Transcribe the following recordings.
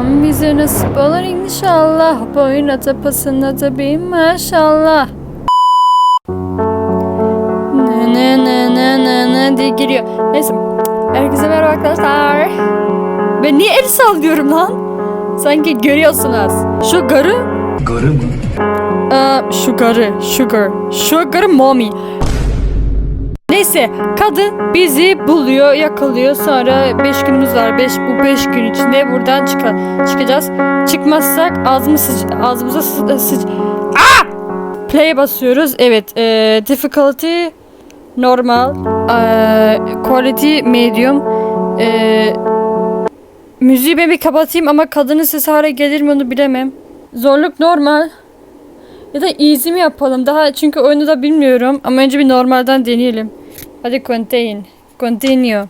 Aman bize nasip olur inşallah. Boyuna tapasına tabi maşallah. Ne ne ne ne ne ne diye giriyor. Neyse. Herkese merhaba arkadaşlar. Ben niye el sallıyorum lan? Sanki görüyorsunuz. Şu garı Garı mı? Aa, sugar'ı, sugar, sugar mommy. Neyse kadın bizi buluyor, yakalıyor. Sonra 5 günümüz var. 5 bu 5 gün içinde buradan çıka, çıkacağız. Çıkmazsak ağzımız sıç, ağzımıza sı, sıç. Aa! Play'e basıyoruz. Evet, e, difficulty normal, e, quality medium. E, müziği ben bir kapatayım ama kadının sesi hala gelir mi onu bilemem. Zorluk normal. Ya da easy mi yapalım? Daha çünkü oyunu da bilmiyorum. Ama önce bir normalden deneyelim. Hadi contain. Continue.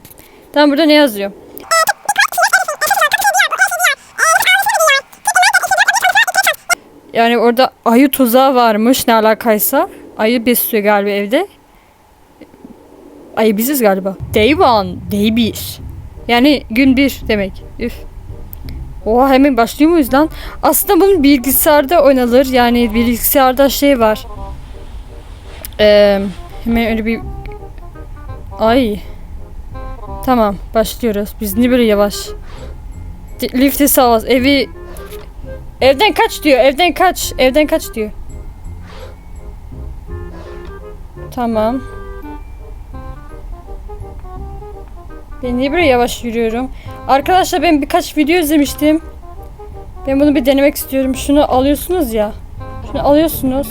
Tamam burada ne yazıyor? Yani orada ayı tuzağı varmış ne alakaysa. Ayı besliyor galiba evde. Ayı biziz galiba. Day one, day bir. Yani gün bir demek. Üf. Oha hemen başlıyor muyuz lan? Aslında bunun bilgisayarda oynanır. Yani bilgisayarda şey var. Ee, hemen öyle bir... Ay. Tamam başlıyoruz. Biz niye böyle yavaş? D- Lift is ours. Evi... Evden kaç diyor. Evden kaç. Evden kaç diyor. Tamam. Ben niye böyle yavaş yürüyorum? Arkadaşlar ben birkaç video izlemiştim. Ben bunu bir denemek istiyorum. Şunu alıyorsunuz ya. Şunu alıyorsunuz.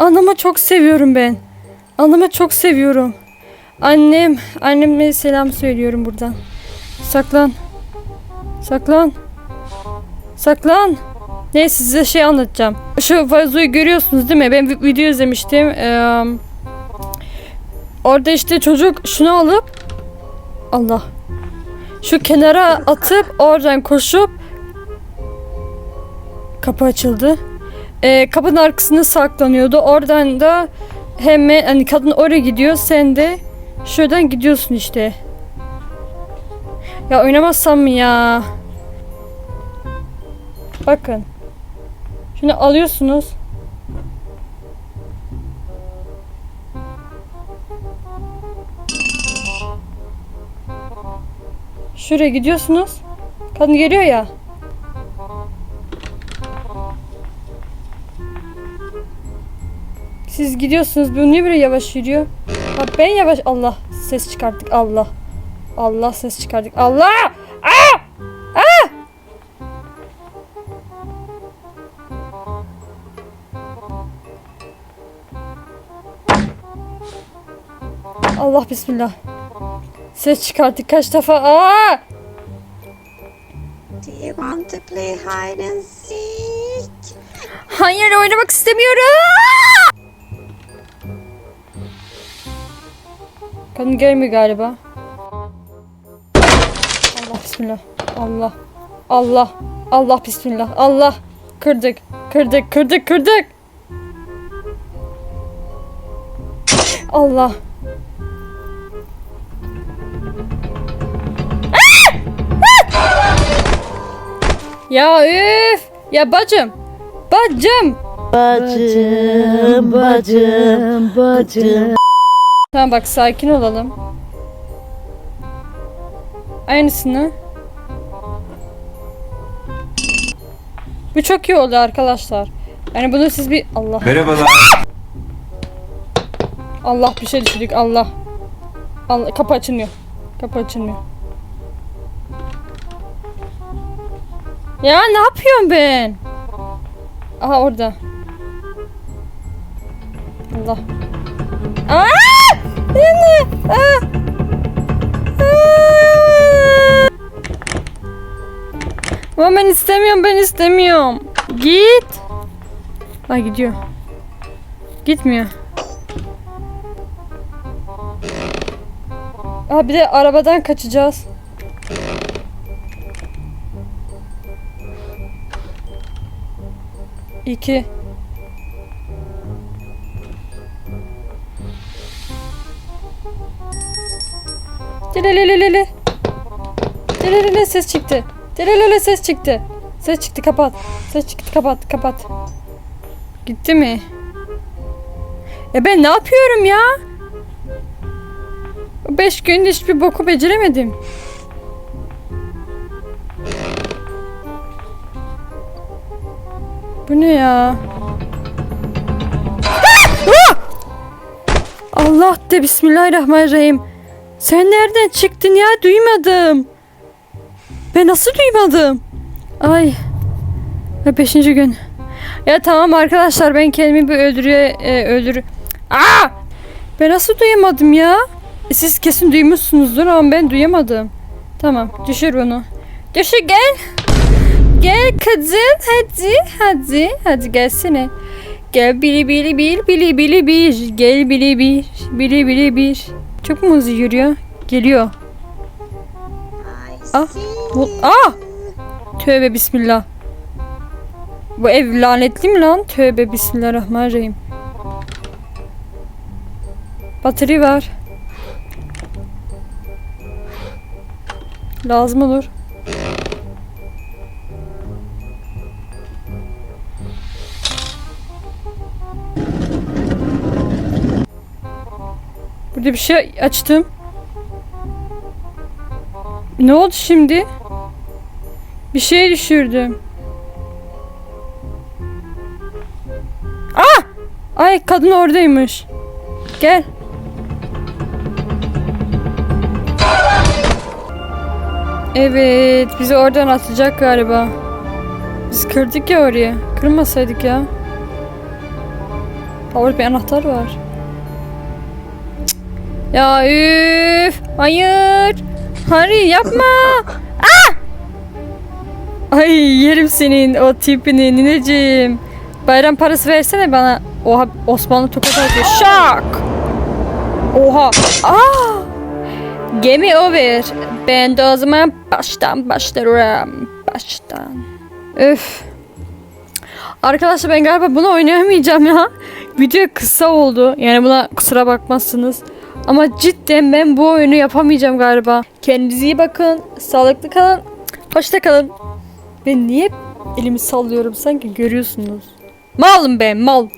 Anamı çok seviyorum ben. Anamı çok seviyorum. Annem. Anneme selam söylüyorum buradan. Saklan. Saklan. Saklan. Neyse size şey anlatacağım. Şu vazoyu görüyorsunuz değil mi? Ben bir video izlemiştim. Eee Orada işte çocuk şunu alıp Allah şu kenara atıp oradan koşup kapı açıldı. Ee, kapının arkasında saklanıyordu. Oradan da hemen hani kadın oraya gidiyor. Sen de şuradan gidiyorsun işte. Ya oynamazsam mı ya? Bakın. Şunu alıyorsunuz. Şuraya gidiyorsunuz. Kadın geliyor ya. Siz gidiyorsunuz. Bu niye böyle yavaş yürüyor? Bak ben yavaş. Allah ses çıkarttık. Allah. Allah ses çıkarttık. Allah! Aa! Aa! Allah bismillah. Ses çıkarttık kaç defa. Aa! Do you want to play hide and seek? Hayır oynamak istemiyorum. Kadın gelmiyor galiba. Allah bismillah. Allah. Allah. Allah bismillah. Allah. Kırdık. Kırdık. Kırdık. Kırdık. Allah. Ya üf. Ya bacım. Bacım. Bacım, bacım, bacım. Tamam bak sakin olalım. Aynısını. Bu çok iyi oldu arkadaşlar. Yani bunu siz bir Allah Merhabalar. Allah bir şey düşürdük Allah. Allah kapı açılmıyor. Kapı açılmıyor. Ya ne yapıyorum ben? Aha orada. Allah. Aa! Yine. Aa! Aa! Ama ben istemiyorum ben istemiyorum. Git. Ha gidiyor. Gitmiyor. Aa bir de arabadan kaçacağız. İki. Celelelelele. Celelele ses çıktı. Celelele ses çıktı. Ses çıktı kapat. Ses çıktı kapat kapat. Gitti mi? Ya ben ne yapıyorum ya? Beş gün hiçbir boku beceremedim. Bu ne ya? Ah! Allah de Bismillahirrahmanirrahim. Sen nereden çıktın ya? Duymadım. Ben nasıl duymadım? Ay. Ya beşinci gün. Ya tamam arkadaşlar ben kendimi bir öldürüyor e, öldür. Aa! Ben nasıl duyamadım ya? E, Siz kesin duymuşsunuzdur ama ben duyamadım. Tamam düşür bunu. Düşür gel. Gel kadın hadi hadi hadi gelsene. Gel bili bili bil bili bili bir. Gel bili bir bili bili bir. Çok mu hızlı yürüyor? Geliyor. Ah, Bu, ah! Tövbe bismillah. Bu ev lanetli mi lan? Tövbe bismillahirrahmanirrahim. Bateri var. Lazım olur. Burada bir şey açtım. Ne oldu şimdi? Bir şey düşürdüm. Ah! Ay kadın oradaymış. Gel. Evet, bizi oradan atacak galiba. Biz kırdık ya oraya. Kırmasaydık ya. Orada bir anahtar var. Ya üf! Hayır! Hayır yapma! Ay yerim senin o tipini nineciğim. Bayram parası versene bana. Oha Osmanlı tokat atıyor. Şak! Oha! Aa! Gemi over. Ben de o zaman baştan başlarım. Baştan. Öf. Arkadaşlar ben galiba bunu oynayamayacağım ya. Video kısa oldu. Yani buna kusura bakmazsınız. Ama cidden ben bu oyunu yapamayacağım galiba. Kendinize iyi bakın. Sağlıklı kalın. Hoşça kalın. Ben niye elimi sallıyorum sanki görüyorsunuz. Malım ben mal.